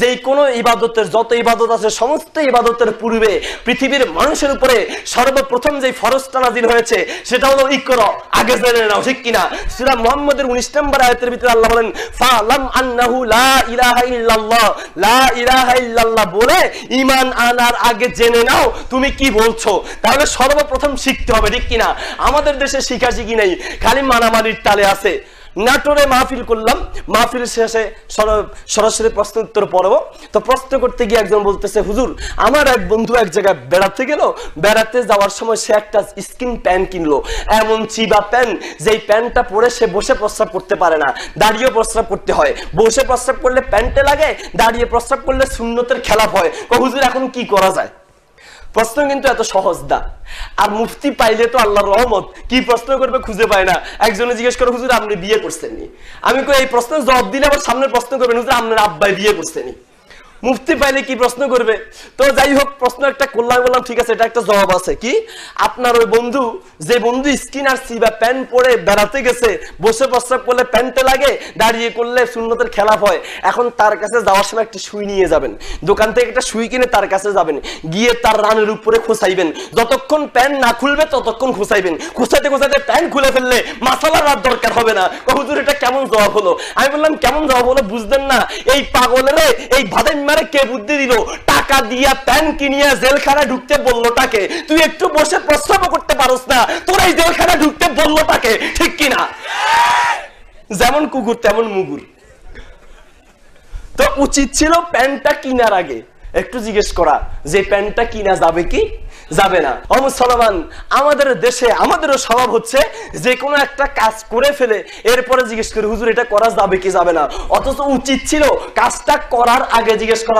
যে কোনো ইবাদতের, যত ইবাদত আছে, সমস্ত ইবাদতের পূর্বে পৃথিবীর মানুষের উপরে সর্বপ্রথম যে ফরজটা নাজিল হয়েছে, সেটা হলো ইকরা আগে জেনে নাও, ঠিক কিনা? সূরা মুহাম্মদের 19 নম্বর আয়াতের ভিতরে আল্লাহ বলেন, ফালাম আন্নাহু লা ইলাহা ইল্লাল্লাহ। লা ইলাহা ইল্লাল্লাহ বলে ঈমান আনার আগে জেনে নাও, তুমি কি বলছো? তাহলে সর্বপ্রথম শিখতে হবে, ঠিক কিনা? আমাদের দেশে শিখা শিখি নেই, খালি মানামারির তালে আছে। নাটোরে মাহফিল করলাম। মাহফিল শেষে সর- সরাসরি প্রশ্ন উত্তর পড়ব। তো প্রশ্ন করতে গিয়ে একজন বলতেছে, হুজুর, আমার এক বন্ধু এক জায়গায় বেড়াতে গেল। বেড়াতে যাওয়ার সময় সে একটা স্কিন প্যান্ট কিনলো। এমন চিবা প্যান্ট যেই প্যান্টটা পরে সে বসে প্রস্রাব করতে পারে না। দাঁড়িয়ে প্রস্রাব করতে হয়। বসে প্রস্রাব করলে প্যান্টে লাগে, দাঁড়িয়ে প্রস্রাব করলে শূন্যতের খেলাপ হয়। হুজুর, এখন কি করা যায়? প্রশ্ন কিন্তু এত সহজ দা আর মুফতি পাইলে তো আল্লাহ রহমত, কি প্রশ্ন করবে খুঁজে পায় না। একজনে জিজ্ঞেস করে, হুজুর, আপনি বিয়ে করছেননি? আমি কই, এই প্রশ্নের জবাব দিলে আবার সামনে প্রশ্ন করবেন। হুজুর, আপনার আব্বাই বিয়ে করছেন মুফতি পাইলে কি প্রশ্ন করবে? তো যাই হোক, প্রশ্ন একটা করলাম, বললাম, ঠিক আছে, এটা একটা জবাব আছে। কি? আপনার ওই বন্ধু, যে বন্ধু স্কিন আর সি বা প্যান্ট পরে বেড়াতে গেছে, বসে প্রস্রাব করলে প্যান্টে লাগে, দাঁড়িয়ে করলে শূন্যতের খেলাফ হয়। এখন তার কাছে যাওয়ার সময় একটা সুই নিয়ে যাবেন। দোকান থেকে একটা সুই কিনে তার কাছে যাবেন। গিয়ে তার রানের উপরে খোসাইবেন যতক্ষণ প্যান্ট না খুলবে, ততক্ষণ খোসাইবেন খোসাইতে খোসাইতে প্যান্ট খুলে ফেললে মাসালার আর দরকার হবে না। হুজুর, এটা কেমন জবাব হলো? আমি বললাম, কেমন জবাব হলো বুঝলেন না? এই পাগলের, এই ভাদেন মারে কে বুদ্ধি দিল? টাকা দিয়া প্যান কিনিয়া জেলখানা ঢুকতে বলল তাকে। তুই একটু বসে প্রস্তাব করতে পারোস না। তোর এই জেলখানা ঢুকতে বলল তাকে। ঠিক কিনা? যেমন কুকুর, তেমন মুগুর। তো উচিত ছিল প্যান্টটা কিনার আগে। একটু জিজ্ঞেস করা, যে প্যান্টটা কিনা যাবে কি? যাবে না। ও মুসলমান আমাদের দেশে, আমাদেরও স্বভাব হচ্ছে যে কোনো একটা কাজ করে ফেলে, এরপরে জিজ্ঞেস করি, হুজুর, এটা করা যাবে কি, যাবে না? অথচ উচিত ছিল কাজটা করার আগে জিজ্ঞেস করা